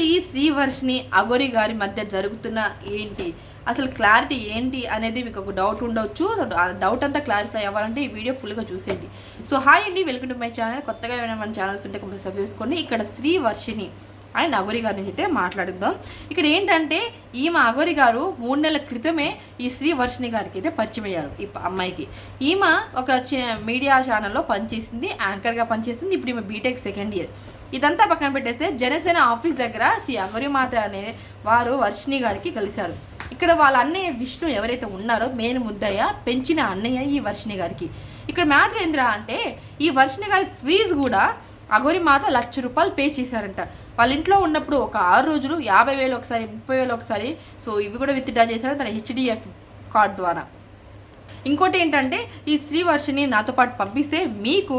ఈ శ్రీవర్షిని అగోరి గారి మధ్య జరుగుతున్న ఏంటి? అసలు క్లారిటీ ఏంటి అనేది మీకు ఒక డౌట్ ఉండొచ్చు. ఆ డౌట్ అంతా క్లారిఫై అవ్వాలంటే ఈ వీడియో ఫుల్గా చూసేయండి. సో హాయ్ అండి వెల్కమ్ టు మై ఛానల్ కొత్తగా ఏమైనా మన ఛానల్స్ ఉంటే కొంచెం సబ్ చేసుకోండి. ఇక్కడ శ్రీవర్షిని అండ్ అగోరి గారి నుంచి అయితే మాట్లాడుద్దాం. ఇక్కడ ఏంటంటే ఈమె అగోరి గారు మూడు నెలల క్రితమే ఈ శ్రీ వర్షిణి గారికి అయితే పరిచయం అయ్యారు ఈ అమ్మాయికి. ఈమె ఒక మీడియా ఛానల్లో పనిచేసింది యాంకర్గా పనిచేసింది ఇప్పుడు ఈమె బీటెక్ సెకండ్ ఇయర్. ఇదంతా పక్కన పెట్టేస్తే జనసేన ఆఫీస్ దగ్గర శ్రీ అగోరి మాత అనే వారు వర్షిణి గారికి కలిశారు. ఇక్కడ వాళ్ళ అన్నయ్య విష్ణు ఎవరైతే ఉన్నారో మెయిన్ ముద్దయ్య పెంచిన అన్నయ్య ఈ వర్షిణి గారికి. ఇక్కడ మ్యాటర్ ఏంద్రా అంటే ఈ వర్షిణి గారి ఫీజు కూడా అఘోరి మాత లక్ష రూపాయలు పే చేశారంట. వాళ్ళ ఇంట్లో ఉన్నప్పుడు ఒక ఆరు రోజులు యాభై వేలు ఒకసారి ముప్పై వేలు ఒకసారి సో ఇవి కూడా విత్డ్రా చేశారు తన హెచ్డిఎఫ్ కార్డ్ ద్వారా. ఇంకోటి ఏంటంటే ఈ శ్రీవర్షిని నాతో పాటు పంపిస్తే మీకు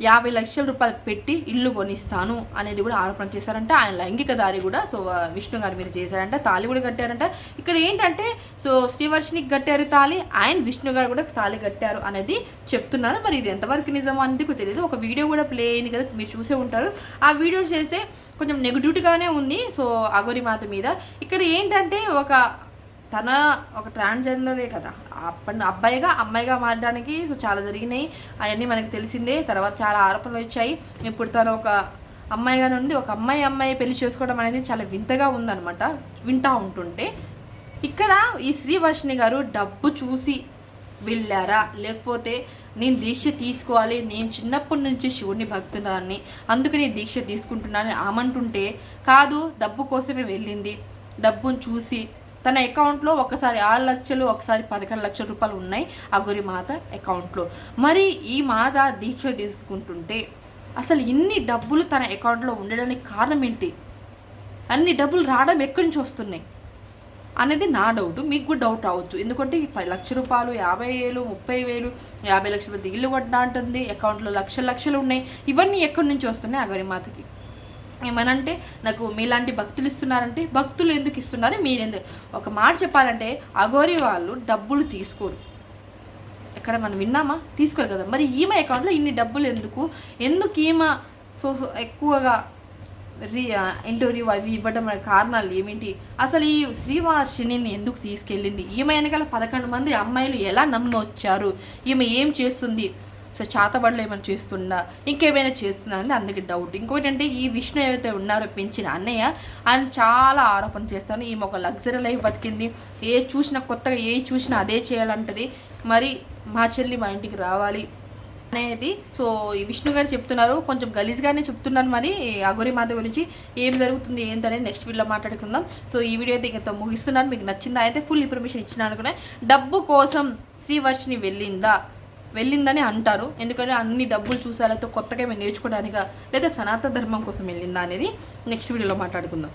యాభై లక్షల రూపాయలు పెట్టి ఇల్లు కొనిస్తాను అనేది కూడా ఆరోపణ చేశారంట. ఆయన లైంగిక దారి కూడా సో విష్ణు గారు మీరు చేశారంట. తాళి కూడా కట్టారంట. ఇక్కడ ఏంటంటే సో శ్రీవర్షినికి కట్టారు తాళి ఆయన విష్ణు గారు కూడా తాళి కట్టారు అనేది చెప్తున్నారు. మరి ఇది ఎంతవరకు నిజం అనేది కూడా తెలియదు. ఒక వీడియో కూడా ప్లే అయింది కదా మీరు చూసే ఉంటారు. ఆ వీడియో చేస్తే కొంచెం నెగిటివ్గానే ఉంది. సో అగోరి మాత మీద. ఇక్కడ ఏంటంటే ఒక తన ఒక ట్రాన్స్జెండరే కదా. అప్పటి అబ్బాయిగా అమ్మాయిగా మారడానికి సో చాలా జరిగినాయి. అవన్నీ మనకు తెలిసిందే. తర్వాత చాలా ఆరోపణలు వచ్చాయి. ఇప్పుడు తను ఒక అమ్మాయిగా నుండి ఒక అమ్మాయి అమ్మాయి పెళ్ళి చేసుకోవడం అనేది చాలా వింతగా ఉందన్నమాట. వింటా ఉంటుంటే ఇక్కడ ఈ శ్రీవర్షిణి గారు డబ్బు చూసి వెళ్ళారా? లేకపోతే నేను దీక్ష తీసుకోవాలి. నేను చిన్నప్పటి నుంచి శివుడిని భక్తున్నాన్ని అందుకని దీక్ష తీసుకుంటున్నానని ఆమంటుంటే కాదు డబ్బు కోసమే వెళ్ళింది. డబ్బును చూసి తన అకౌంట్లో ఒకసారి ఆరు లక్షలు ఒకసారి పదకొండు లక్షల రూపాయలు ఉన్నాయి అగురి మాత అకౌంట్లో. మరి ఈ మాత దీక్ష తీసుకుంటుంటే అసలు ఇన్ని డబ్బులు తన అకౌంట్లో ఉండడానికి కారణం ఏంటి? అన్ని డబ్బులు రావడం ఎక్కడి నుంచి వస్తున్నాయి? అనేది నా డౌట్. మీకు కూడా డౌట్ అవ్వచ్చు. ఎందుకంటే ఈ పది లక్ష రూపాయలు యాభై వేలు ముప్పై వేలు యాభై లక్షల మంది ఇల్లు కొట్టా అంటుంది అకౌంట్లో లక్షల లక్షలు ఉన్నాయి. ఇవన్నీ ఎక్కడి నుంచి వస్తున్నాయి అగరిమాతకి ఏమనంటే నాకు మీలాంటి భక్తులు ఇస్తున్నారంటే భక్తులు ఎందుకు ఇస్తున్నారు? మీరెందుకు ఒక మాట చెప్పాలంటే అగోరి వాళ్ళు డబ్బులు తీసుకోరు. ఎక్కడ మనం విన్నామా? తీసుకోరు కదా. మరి ఈమె అకౌంట్లో ఇన్ని డబ్బులు ఎందుకు? ఎందుకు ఈమె సో ఎక్కువగా రీ ఇంటర్వ్యూ అవి ఇవ్వడం అనే కారణాలు ఏమిటి? అసలు ఈ శ్రీవార్షిని ఎందుకు తీసుకెళ్ళింది? ఈమె వెనకాల పదకొండు మంది అమ్మాయిలు ఎలా నమ్మొచ్చారు? ఈమె ఏం చేస్తుంది? సో చాతబడులు ఏమైనా చేస్తుందా ఇంకేమైనా చేస్తున్నా అనేది అందుకే డౌట్ ఇంకోటి అంటే ఈ విష్ణు ఏవైతే ఉన్నారో పెంచిన అన్నయ్య ఆయన చాలా ఆరోపణ చేస్తాను. ఈమె ఒక లగ్జరీ లైఫ్ బతికింది. ఏ చూసినా కొత్తగా ఏ చూసినా అదే చేయాలంటది. మరి మా చెల్లి మా ఇంటికి రావాలి అనేది. సో ఈ విష్ణు గారు చెప్తున్నారు. కొంచెం గలీజ్గానే చెప్తున్నారు మరి అగోరి మాత గురించి. ఏం జరుగుతుంది ఏంటనేది నెక్స్ట్ వీడియోలో మాట్లాడుకుందాం. సో ఈ వీడియో అయితే ఇంకా ముగిస్తున్నాను. మీకు నచ్చిందా అయితే ఫుల్ ఇన్ఫర్మేషన్ ఇచ్చిన అనుకునే డబ్బు కోసం శ్రీవర్షిని వెళ్ళిందా? వెళ్ళిందని అంటారు. ఎందుకంటే అన్ని డబ్బులు చూసా లేకపోతే కొత్తగా మేము నేర్చుకోవడానిక లేదా సనాతన ధర్మం కోసం వెళ్ళిందా అనేది నెక్స్ట్ వీడియోలో మాట్లాడుకుందాం.